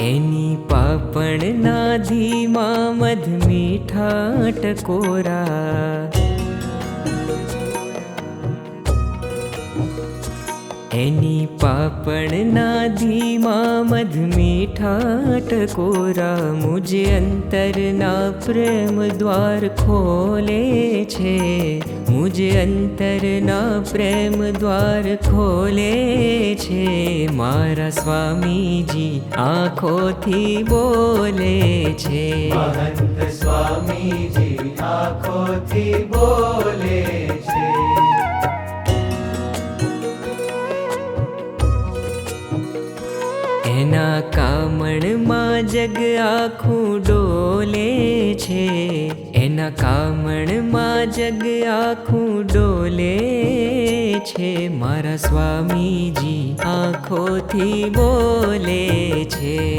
એની પાપણ ના ધીમા મધ મીઠા ટકોરા એની પાપણના ધીમા મધ મીઠા ટકોરા મુજે અંતરના પ્રેમ દ્વાર ખોલે છે. મુજે અંતરના પ્રેમ દ્વાર ખોલે છે. મારા સ્વામીજી આંખોથી બોલે છે. સ્વામીજી આંખોથી બોલે જગ આખું ડોલે છે. એના કામણમાં જગ આખું ડોલે છે. મારા સ્વામીજી આંખોથી બોલે છે.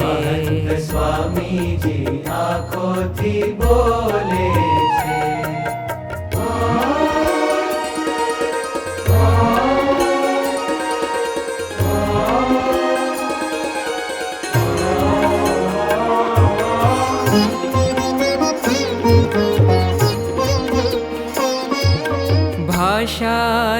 સ્વામીજી આંખોથી બોલે છે.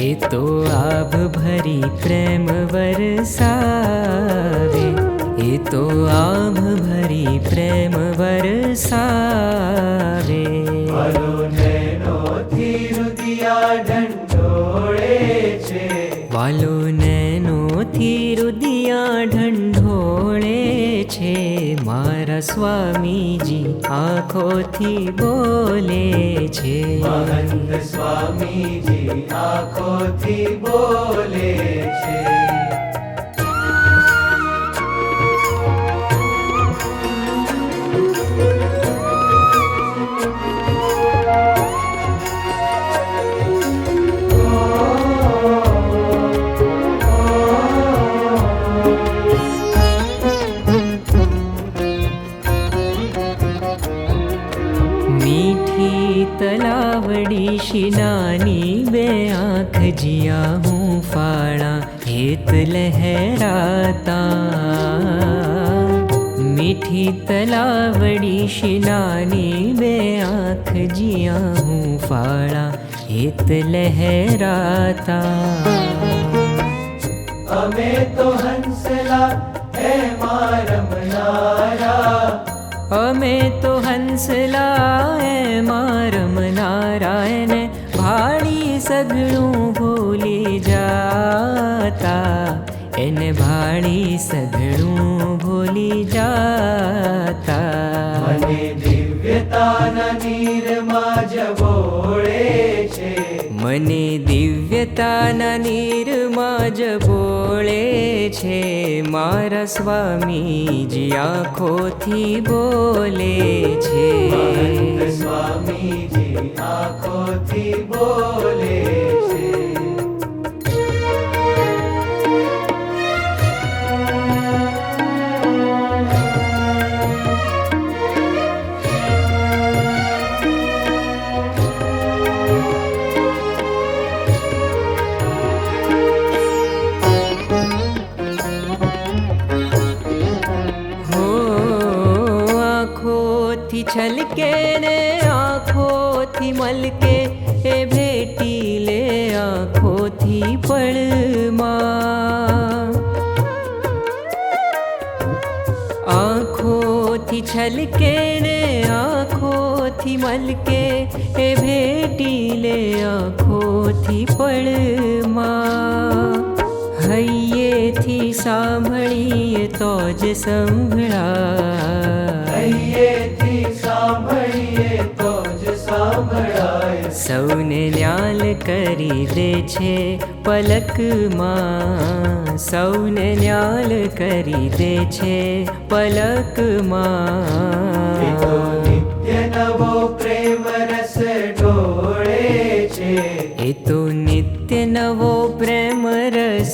ए तो आब भरी प्रेम वरसावे। ए तो आब भरी प्रेम वरसावे। वालो नैनो नै नो थिरुद છે મારા સ્વામીજી આંખોથી બોલે છે. મહંત સ્વામીજી આંખોથી બોલે છે. मीठी तलावडी आँख जिया हूँ फाड़ा हेत लहराता। मीठी तलावडी शनानी वे हमें तो हंसला हे मारम नारा। अमे तो हंसला સગળું ભૂલી જાતા એને ભાણી સઘળું ભૂલી જાતા મને દિવ્યતાના નીરમાં જબોળે છે મને દિવ્યતાના નીરમાં જબોળે બોળે છે મારા સ્વામીજી આંખોથી બોલે છે સ્વામીજી આંખોથી બોલે छलके ने आँखों थी मलके ए बेटी ले आँखों थी पड़मा आँखों थी छलके ने आँखों थी मलके ए बेटी ले आँखों थी पड़मा माँ। थी सांभिए तो ज संभड़ा। સૌને ન્યાલ કરી દે છે પલકમાં સૌને ન્યાલ કરી દે છે એ તો પલકમાં નિત્ય નવો પ્રેમ રસ ઢોળે છે એ તો નિત્ય નવો પ્રેમ રસ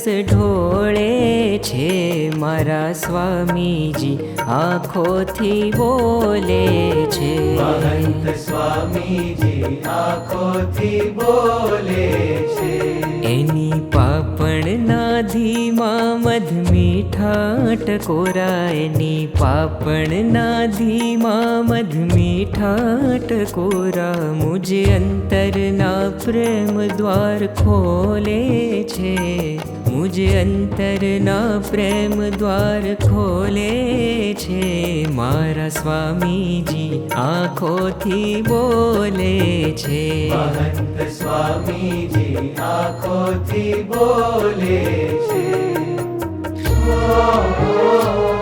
ઢોળે છે મારા સ્વામીજી આંખોથી બોલે છે. મહંત સ્વામીજી આંખોથી બોલે છે. એની પાપણ ધીમા મધ મીઠા ટકોરા એની પાપણના ધીમા મધ મીઠા ટકોરા મુજ અંતરના પ્રેમ દ્વાર ખોલે છે. મુજ અંતરના પ્રેમ દ્વાર ખોલે છે. મારા સ્વામીજી આંખોથી બોલે છે. સ્વામીજી આંખોથી બોલે છે. oh, oh. oh.